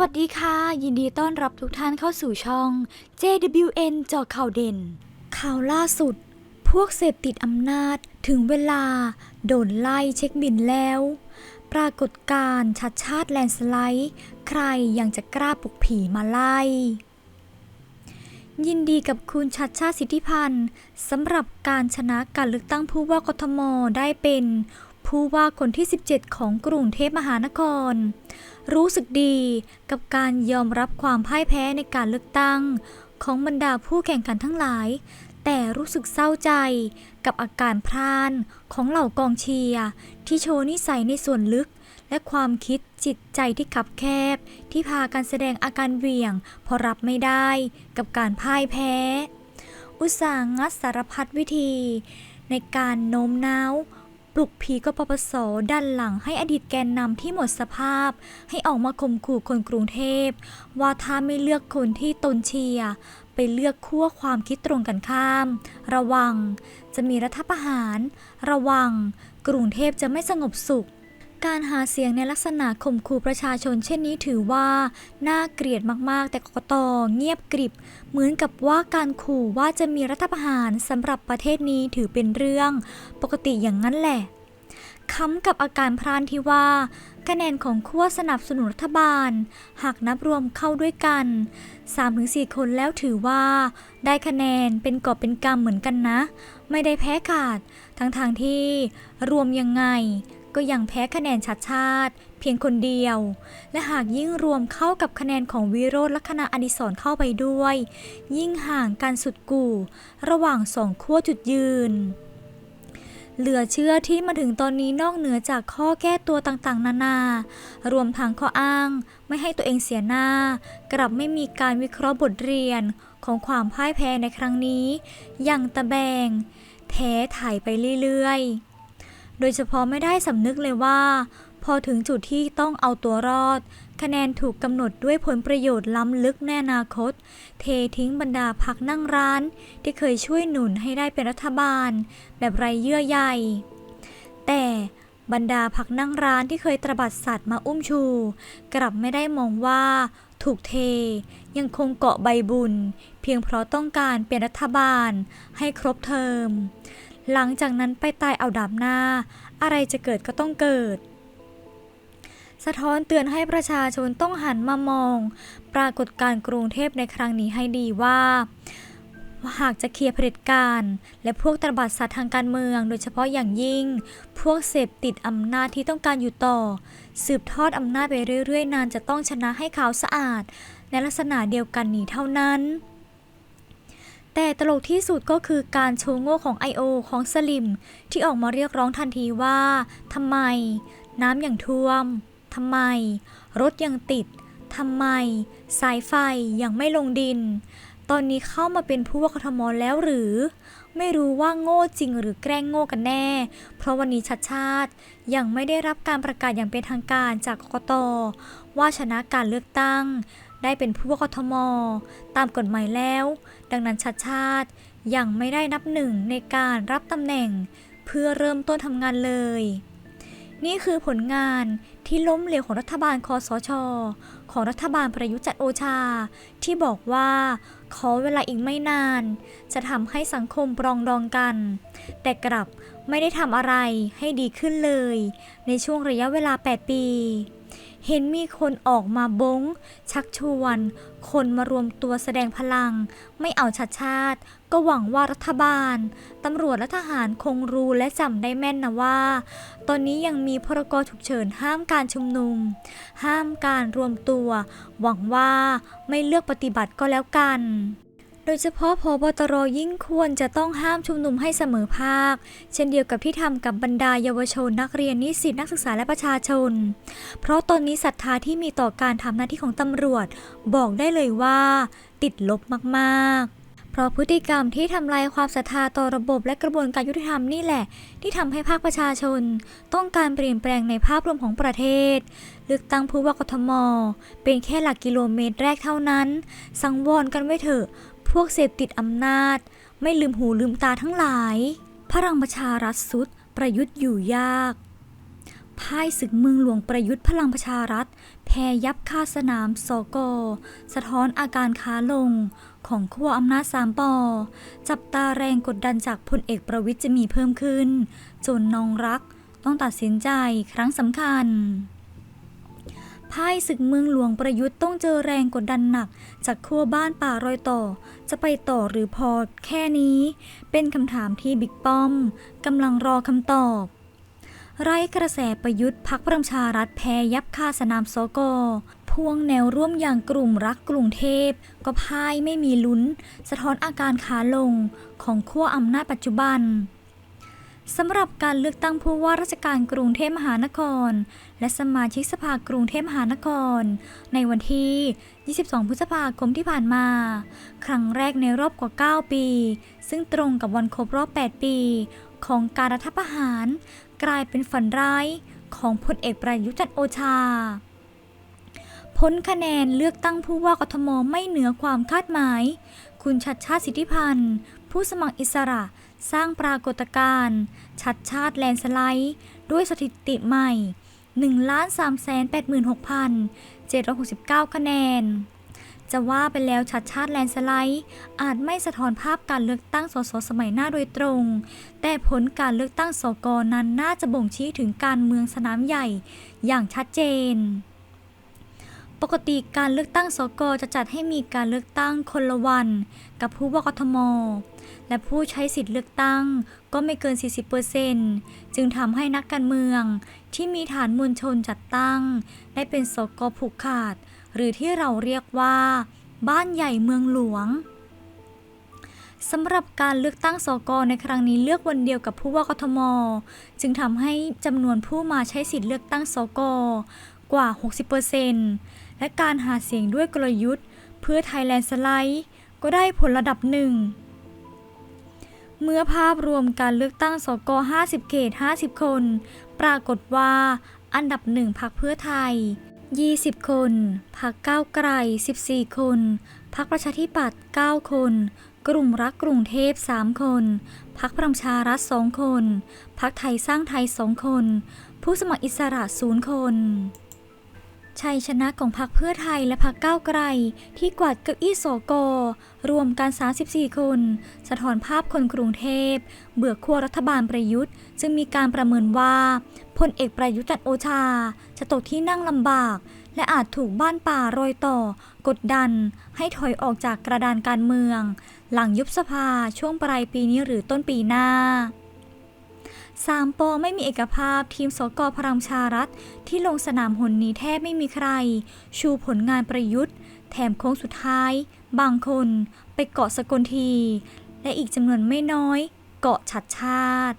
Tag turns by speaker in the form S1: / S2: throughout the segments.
S1: วัสดีค่ะ ยินดีต้อนรับทุกท่านเข้าสู่ช่อง JWN จอข่าวเด่น ข่าวล่าสุด พวกเสพติดอำนาจถึงเวลา โดนไล่เช็คบินแล้ว ปรากฏการณ์ชัดชาติแลนสไลด์ ใครยังจะกล้าปลุกผีมาไล่ ยินดีกับคุณชัดชาติสิทธิพันธ์สำหรับการชนะการเลือกตั้งผู้ว่ากทมได้เป็น ผู้ว่าคนที่ 17 ของกรุงเทพมหานคร รู้สึกดีกับการยอมรับความพ่ายแพ้ในการเลือกตั้ง ของบรรดาผู้แข่งขันทั้งหลาย แต่รู้สึกเศร้าใจกับอาการพรานของเหล่ากองเชียร์ที่โชว์นิสัยในส่วนลึกและความคิดจิตใจที่ขับแคบ ที่พากันแสดงอาการเหวี่ยงพราะรับไม่ได้กับการพ่ายแพ้ อุตส่าห์งัดสารพัดวิธี ในการโน้มน้าว ปลุกผีกปปสดันหลังให้อดีตแกนนำที่หมดสภาพ ให้ออกมาข่มขู่คนกรุงเทพ ว่าถ้าไม่เลือกคนที่ตนเชียร์ไปเลือกขั้วความคิดตรงกันข้าม ระวัง จะมีรัฐประหาร ระวัง กรุงเทพจะไม่สงบสุข การหาเสียงในลักษณะข่มขู่ประชาชนเช่นนี้ถือว่า น่าเกลียดมากๆ แต่กกตเงียบกริบ เหมือนกับว่าการขู่ว่าจะมีรัฐประหารสำหรับประเทศนี้ถือเป็นเรื่อง ปกติอย่างนั้นแหละค้ำกับอาการพรานที่ว่า คะแนนของขั้วสนับสนุนรัฐบาล หากนับรวมเข้าด้วยกัน 3-4 คนแล้วถือว่า ได้คะแนนเป็นกอบเป็นกำเหมือนกันนะ ไม่ได้แพ้ขาดทั้งทางที่รวมยังไง ก็ยังแพ้คะแนนชัดชาติ เพียงคนเดียว และหากยิ่งรวมเข้ากับคะแนนของวิโรธลักษณะอดิศรเข้าไปด้วย ยิ่งห่างกันสุดกู่ ระหว่างสองขั้วจุดยืน เหลือเชื่อที่มาถึงตอนนี้นอกเหนือจากข้อแก้ตัวต่างๆ นานารวมทั้งข้ออ้าง ไม่ให้ตัวเองเสียหน้า กลับไม่มีการวิเคราะห์บทเรียนของความพ่ายแพ้ในครั้งนี้ อย่างตะแบงแท้ถ่ายไปเรื่อยๆ โดยเฉพาะไม่ได้สำนึกเลยว่า พอถึงจุดที่ต้องเอาตัวรอด คะแนนถูกกำหนดด้วยผลประโยชน์ล้ำลึกในอนาคต เททิ้งบรรดาพักนั่งร้าน ที่เคยช่วยหนุนให้ได้เป็นรัฐบาล แบบไรเยื่อใยแต่บรรดาพักนั่งร้านที่เคยตระบัดสัตว์มาอุ้มชู กลับไม่ได้มองว่าถูกเท ยังคงเกาะใบบุญ เพียงเพราะต้องการเป็นรัฐบาลให้ครบเทอม หลังจากนั้นไปตายเอาดาบหน้า อะไรจะเกิดก็ต้องเกิด สะท้อนเตือนให้ประชาชนต้องหันมามอง ปรากฏการกรุงเทพในครั้งนี้ให้ดีว่า หากจะเคลียร์เผด็จการ และพวกตระบัดสัตว์ทางการเมือง โดยเฉพาะอย่างยิ่ง พวกเสพติดอำนาจที่ต้องการอยู่ต่อ สืบทอดอำนาจไปเรื่อยๆ นานจะต้องชนะให้ขาวสะอาดในลักษณะเดียวกันนี้เท่านั้น แต่ตลกที่สุดก็คือการโชว์โง่ของ I.O. ของสลิม ที่ออกมาเรียกร้องทันทีว่าทำไม น้ำอย่างท่วมทำไม รถยังติดทำไม สายไฟยังไม่ลงดิน ตอนนี้เข้ามาเป็นผู้ว่ากทมแล้วหรือ ไม่รู้ว่าโง่จริงหรือแกล้งโง่กันแน่ เพราะวันนี้ชัดชาติยังไม่ได้รับการประกาศอย่างเป็นทางการจากกกตว่าชนะการเลือกตั้ง ได้เป็นผู้ว่ากทม ตามกฎหมายแล้ว ดังนั้นชัดชาติยังไม่ได้นับหนึ่งในการรับตำแหน่ง เพื่อเริ่มต้นทำงานเลย นี่คือผลงานที่ล้มเหลวของรัฐบาลคอสช ของรัฐบาลประยุทธ์จันโอชา ที่บอกว่า ขอเวลาอีกไม่นาน จะทำให้สังคมปรองดองกัน แต่กลับไม่ได้ทำอะไรให้ดีขึ้นเลย ในช่วงระยะเวลา 8 ปี เห็นมีคนออกมาบง ชักชวน คนมารวมตัวแสดงพลัง ไม่เอาชัดชาติ ก็หวังว่ารัฐบาล ตำรวจและทหารคงรู้และจำได้แม่นนะว่า ตอนนี้ยังมีพรกฉุกเฉินห้ามการชุมนุม ห้ามการรวมตัว หวังว่าไม่เลือกปฏิบัติก็แล้วกัน โดยเฉพาะพบตรยิ่งควรจะต้องห้ามชุมนุมให้เสมอภาค เช่นเดียวกับที่ทำกับบรรดาเยาวชนนักเรียนนิสิตนักศึกษาและประชาชน เพราะตอนนี้ศรัทธาที่มีต่อการทำหน้าที่ของตำรวจ บอกได้เลยว่า ติดลบมากๆเพราะพฤติกรรมที่ทำลายความศรัทธาต่อระบบและกระบวนการยุติธรรมนี่แหละ ที่ทำให้ภาคประชาชน ต้องการเปลี่ยนแปลงในภาพรวมของประเทศ เลือกตั้งผู้ว่ากทม เป็นแค่หลักกิโลเมตรแรกเท่านั้น สังวรกันไว้เถอะ พวกเสพติดอำนาจ ไม่ลืมหูลืมตาทั้งหลาย พลังประชารัฐสุดประยุทธ์อยู่ยาก พ่ายศึกเมืองหลวงประยุทธ์พลังประชารัฐ แพ้ยับคาสนามสก สะท้อนอาการค้าลงของขั้วอำนาจสามปอ จับตาแรงกดดันจากพลเอกประวิทย์จะมีเพิ่มขึ้น จนนองรักต้องตัดสินใจครั้งสำคัญ พ่ายศึกเมืองหลวงประยุทธ์ต้องเจอแรงกดดันหนัก จากขั้วบ้านป่ารอยต่อ จะไปต่อหรือพอแค่นี้ เป็นคำถามที่บิ๊กป้อมกำลังรอคำตอบ ไร้กระแสประยุทธ์พักประชารัฐแพ้ยับคาสนามสกพวงแนวร่วมอย่างกลุ่มรักกรุงเทพ ก็พ่ายไม่มีลุ้น สะท้อนอาการขาลงของขั้วอำนาจปัจจุบัน สำหรับการเลือกตั้งผู้ว่าราชการกรุงเทพมหานคร และสมาชิกสภากรุงเทพมหานคร ในวันที่ 22 พฤษภาคมที่ผ่านมา ครั้งแรกในรอบกว่า 9 ปี ซึ่งตรงกับวันครบรอบ 8 ปี ของการรัฐประหาร กลายเป็นฝันร้ายของพลเอกประยุจันโอชาผลคะแนนเลือกตั้งผู้ว่ากทมไม่เหนือความคาดหมาย คุณชัดชาติสิทธิพันธ์ ผู้สมัครอิสระ สร้างปรากฏการณ์ชัดชาติแลนสไลด์ ด้วยสถิติใหม่ 1,386,769 คะแนน จะว่าไปแล้วชัดชาติแลนสไลด์ อาจไม่สะท้อนภาพการเลือกตั้งสสสมัยหน้าโดยตรง แต่ผลการเลือกตั้งสกนั้นน่าจะบ่งชี้ถึงการเมืองสนามใหญ่อย่างชัดเจน ปกติการเลือกตั้งสกจะจัดให้มีการเลือกตั้งคนละวัน กับผู้ว่ากทม และผู้ใช้สิทธิ์เลือกตั้งก็ไม่เกิน 40%จึงทำให้นักการเมืองที่มีฐานมวลชนจัดตั้ง ได้เป็นสกผูกขาด หรือที่เราเรียกว่า บ้านใหญ่เมืองหลวงสำหรับการเลือกตั้งสกในครั้งนี้เลือกวันเดียวกับผู้ว่ากทม จึงทำให้จำนวนผู้มาใช้สิทธิ์เลือกตั้งสกกว่า 60% และการหาเสียงด้วยกลยุทธ์ เพื่อไทยแลนด์สไลด์ก็ได้ผลระดับหนึ่ง เมื่อภาพรวมการเลือกตั้งสก 50 เขต 50 คน ปรากฏว่าอันดับหนึ่งพักเพื่อไทย 20 คนพักก้าวไกล 14 คนพักประชาธิปัตย์ 9 คน กลุ่มรักกรุงเทพ 3 คน พักพลังชารัฐ 2 คน พักไทยสร้างไทย 2 คน ผู้สมัครอิสระ 0 คน ชัยชนะของพรรคเพื่อไทยและพรรคก้าวไกล ที่กวาดเก้าอี้สกรวมกัน 34 คน สะท้อนภาพคนกรุงเทพ เบื่อขั้วรัฐบาลประยุทธ์ จึงมีการประเมินว่าพลเอกประยุทธ์จันโอชา จะตกที่นั่งลำบาก และอาจถูกบ้านป่ารอยต่อ กดดัน ให้ถอยออกจากกระดานการเมือง หลังยุบสภาช่วงปลายปีนี้หรือต้นปีหน้า สามปอไม่มีเอกภาพทีมสกพลังชารัฐ ที่ลงสนามหนนี้แทบไม่มีใคร ชูผลงานประยุทธ์ แถมโค้งสุดท้าย บางคนไปเกาะสกลที และอีกจำนวนไม่น้อย เกาะชัดชาติ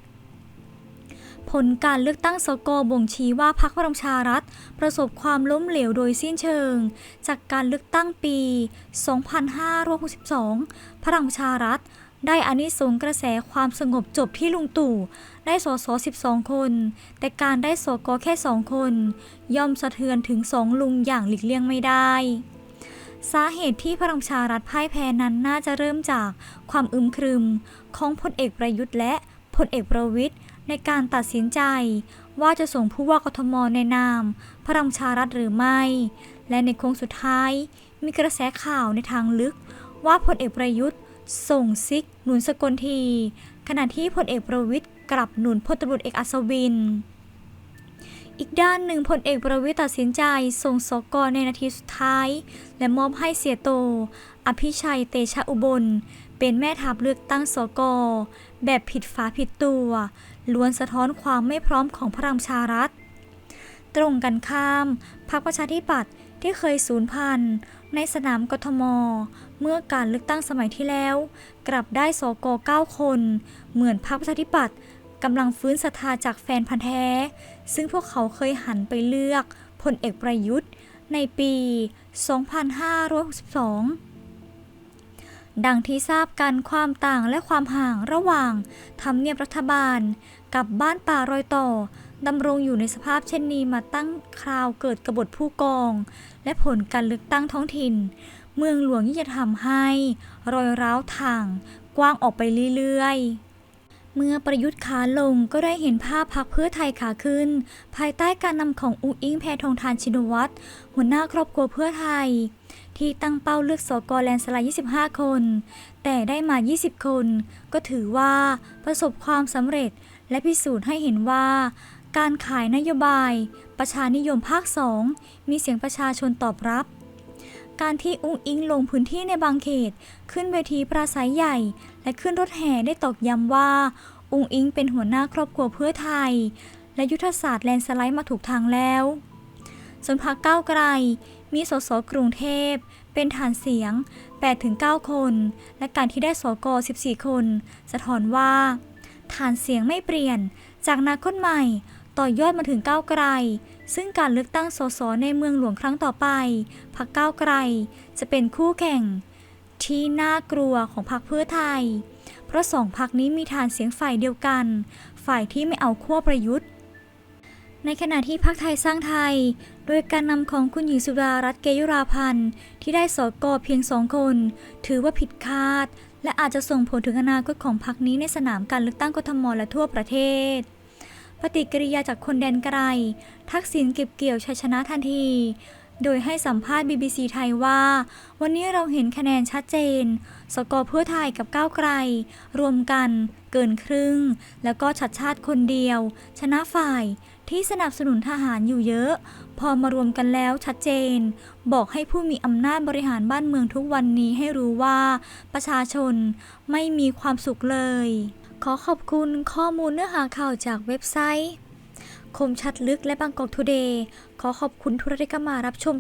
S1: ผลการเลือกตั้งสกบ่งชี้ว่าพรรคพลังชารัฐ ประสบความล้มเหลวโดยสิ้นเชิง จากการเลือกตั้งปี 2562 พลังประชารัฐ ได้อานิสงส์กระแสความสงบจบที่ลุงตู่ ได้สส12 คน แต่การได้สกแค่2คน ย่อมสะเทือนถึงสองลุงอย่างหลีกเลี่ยงไม่ได้ สาเหตุที่พลังชารัฐพ่ายแพ้นั้นน่าจะเริ่มจากความอึมครึม ของพลเอกประยุทธ์และพลเอกประวิทย์ในการตัดสินใจ ว่าจะส่งผู้ว่ากทมในนาม พลังชารัฐหรือไม่ และในโค้งสุดท้ายมีกระแสข่าวในทางลึกว่าพลเอกประยุทธ์ ส่งซิก หนุนสกลที ขณะที่พลเอกประวิทย์กลับหนุนพลตำรวจเอกอัศวิน อีกด้านหนึ่งพลเอกประวิทย์ตัดสินใจส่งสกในนาทีสุดท้าย และมอบให้เสียโต อภิชัยเตชะอุบล เป็นแม่ทัพเลือกตั้งสกแบบผิดฝาผิดตัว ล้วนสะท้อนความไม่พร้อมของพลังชารัฐ ตรงกันข้ามพรรคประชาธิปัตย์ที่เคยสูญพันธุ์ในสนามกทม เมื่อการเลือกตั้งสมัยที่แล้ว กลับได้สก9คน เหมือนพรรคประชาธิปัตย์กำลังฟื้นศรัทธาจากแฟนพันธ์แท้ ซึ่งพวกเขาเคยหันไปเลือกพลเอกประยุทธ์ ในปี 2562ดังที่ทราบกันความต่างและความห่างระหว่างทำเนียบรัฐบาล กับบ้านป่ารอยต่อดำรงอยู่ในสภาพเช่นนี้มาตั้งคราวเกิดกบฏผู้กอง และผลการเลือกตั้งท้องถิ่น เมืองหลวงที่จะทำให้ รอยร้าวทางกว้างออกไปเรื่อยๆ เมื่อประยุทธ์ขาลงก็ได้เห็นภาพพักเพื่อไทยขาขึ้น ภายใต้การนำของอุ้งอิงแพทองทานชินวัตรหัวหน้าครอบครัวเพื่อไทย ที่ตั้งเป้าเลือกสกอแลนสลด์25 คน แต่ได้มา 20 คน ก็ถือว่าประสบความสำเร็จและพิสูจน์ให้เห็นว่าการขายนโยบาย ประชานิยมภาค 2 มีเสียงประชาชนตอบรับ การที่อุ้งอิงลงพื้นที่ในบางเขต ขึ้นเวทีปราศัยใหญ่ และขึ้นรถแห่ได้ตอกย้ำว่า อุ้งอิงเป็นหัวหน้าครอบครัวเพื่อไทย และยุทธศาสตร์แลนสไลด์มาถูกทางแล้วส่วนพรรคก้าวไกล มีสสกรุงเทพ เป็นฐานเสียง 8-9 คน และการที่ได้สก14 คน สะท้อนว่า ฐานเสียงไม่เปลี่ยน จากนาคตใหม่ ต่อยอดมาถึงก้าวไกล ซึ่งการเลือกตั้งสสในเมืองหลวงครั้งต่อไปพรรคก้าวไกล จะเป็นคู่แข่ง ที่น่ากลัวของพรรคเพื่อไทย เพราะสองพรรคนี้มีฐานเสียงฝ่ายเดียวกัน ฝ่ายที่ไม่เอาขั้วประยุทธ์ ในขณะที่พรรคไทยสร้างไทย โดยการนำของคุณหญิงสุดารัตน์เกยุราพันธ์ที่ได้สกเพียงสองคน ถือว่าผิดคาด และอาจจะส่งผลถึงอนาคตของพรรคนี้ในสนามการเลือกตั้งกทมและทั่วประเทศ ฏิกิริยาจากคนแดนไกล ทักษิณเก็บเกี่ยวชัยชนะทันที โดยให้สัมภาษณ์ BBC ไทยว่า วันนี้เราเห็นคะแนนชัดเจน สกอเพื่อไทยกับก้าวไกล รวมกันเกินครึ่ง แล้วก็ชัดชาติคนเดียว ชนะฝ่ายที่สนับสนุนทหารอยู่เยอะ พอมารวมกันแล้วชัดเจน บอกให้ผู้มีอำนาจบริหารบ้านเมืองทุกวันนี้ให้รู้ว่า ประชาชนไม่มีความสุขเลย ขอขอบคุณข้อมูลเนื้อหาข่าวจากเว็บไซต์ คมชัดลึกและบางกอกทูเดย์ ขอขอบคุณทุกท่านที่เข้ามารับชม